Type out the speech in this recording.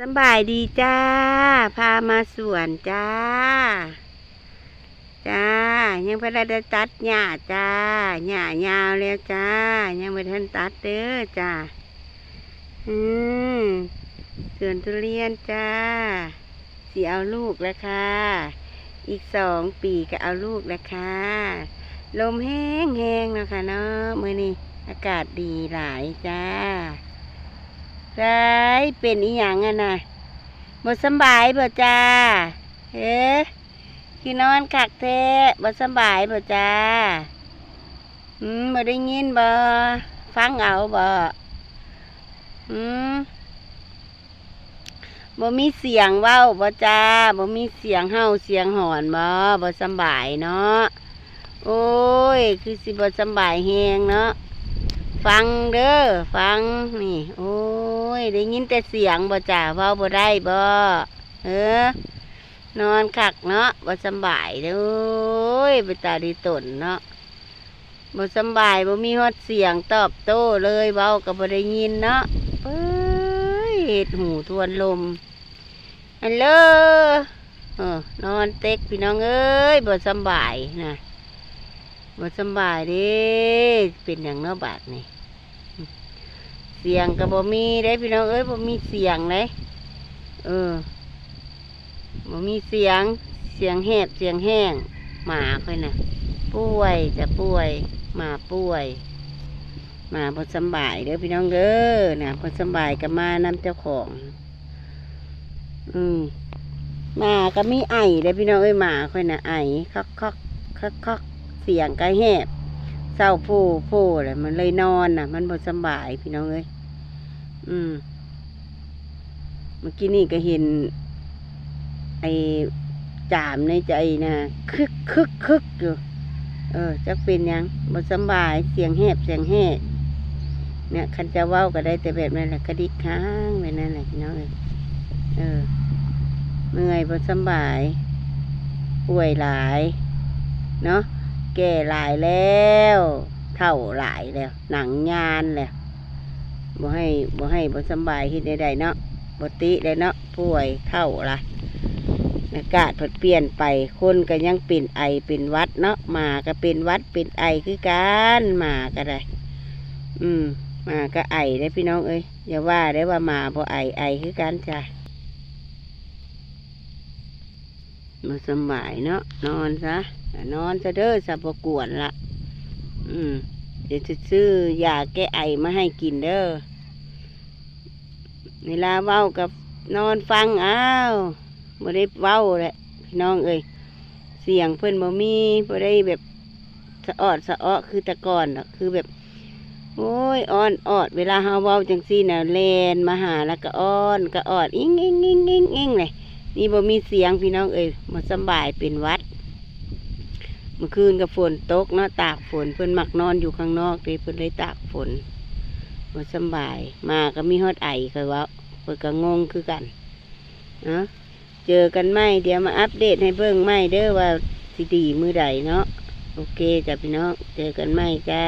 สบายดีจ้า พามาสวนจ้า จ้า ยังพระได้ตัดหญ้าจ้าหญ้ายาวแล้วจ้า ยังไม่ทันตัดเด้อจ้า อืมสวนทุเรียนจ้าสีเอาลูกแล้วค่ะ อีกสองปีก็เอาลูกแล้วค่ะ ลมแห้งแห้งแล้วค่ะเนาะมื่อนี้อากาศดีหลายจ้า ร้ายเป็นอีหยังอะนะบ่สบายบ่จ้าเฮ้คือนอนคักแท้บ่สบายบ่จ้าอืมบ่ได้ยินบ่ฟังเอาบ่อืมบ่มีเสียงเว้าบ่จ้าบ่มีเสียงเฮาเสียงหอนบ่บ่สบายเนาะโอ้ย คือสิบ่สบายแฮงเนาะ ฟังเด้อฟังนี่ โอ้ย ได้ยินแต่เสียงบ่จ่าเว้าบ่ได้บ่เออนอนคักเนาะบ่สบายเด้อยไปตาดีตนเนาะบ่สบายบ่มีฮอดเสียงตอบโต้เลยเว้าก็บ่ได้ยินเนาะเอ้ยเฮ็ดหูทวนลมฮัลโหลเออนอนเต็กพี่น้องเอ้ยบ่สบายนะบ่สบายเด้เป็นหยังเนาะบาดนี่ เสียงก็บ่มีได้พี่น้องเอ้ยบ่มีเสียงเลยเออบ่มีเสียงเสียงแหบเสียงแห้งหมาค่อยน่ะป่วยจะป่วยหมาป่วยหมาบ่สบายเด้อพี่น้องเด้อน่ะบ่สบายก็มานำเจ้าของ อืมหมาก็มีไอเด้อพี่น้องเอ้ยหมาค่อยน่ะไอคอกคอกคอกคอกเสียงก็แหบ เศร้าโพโพเลยมันเลยนอนน่ะ มันบ่สบายพี่น้องเอ้ยอืมเมื่อกี้นี่ก็เห็น ไอ้จามในใจนะคึกคึกคึกอยู่เออจักเป็นยังบ่สบายเสียงแหบเสียงแหบเนี่ยคันจะเว้าก็ได้แต่แบบนั้นแหละกระดิกข้างแบบนั้นแหละพี่น้องเอ้ยเออเมื่อยบ่สบายป่วยหลาย เนาะ แก่หลายแล้ว เท่าหลายแล้ว หนังยานแล้วบ่ให้บ่ให้บ่สบายเฮ็ดใดๆเนาะบ่ติเลยเนาะป่วยเท่าละอากาศเพิ่นเปลี่ยนไปคนก็ยังเป็นไอเป็นวัดเนาะหมาก็เป็นวัดเป็นไอคือกันหมาก็ได้ อืมหมาก็ไอได้พี่น้องเอ้ยอย่าว่าได้ว่าหมาบ่ไอไอคือกันจ้ะ บ่สบายเนาะนอนซะนอนซะเด้อสับประกวนละอืมเดี๋ยวจะซื้อยาแก้ไอมาให้กินเด้อเวลาเว้ากับนอนฟังอ้าวบ่ได้เว้าแหละพี่น้องเอ้ยเสียงเพิ่อนบ่มีบ่ได้แบบสะออดสะอ้อคือต่ก่อนอกคือแบบ โอ้ยอ้อนออด เวลาเฮาเว้าจังซี่น่ะแลนมาหาแล้วก็อ้อนก็ออดอิงอิงอิงอิงอิงเลย นี่บ่มีเสียงพี่น้องเอ้ยบ่สบายเป็นวัด เมื่อคืนกับฝนตกเนาะตากฝนเพิ่นมักนอนอยู่ข้างนอกเลยเพิ่นเลยตากฝนบ่สบาย มาก็มีฮอดไอเคยเว่าเพิ่นก็งงคือกันเนาะเจอกันไหมเดี๋ยวมาอัปเดตให้เบิ่งไหมเด้อว่าสิดีมือใดเนาะโอเคจ้ะพี่น้องเจอกันไหมจ้า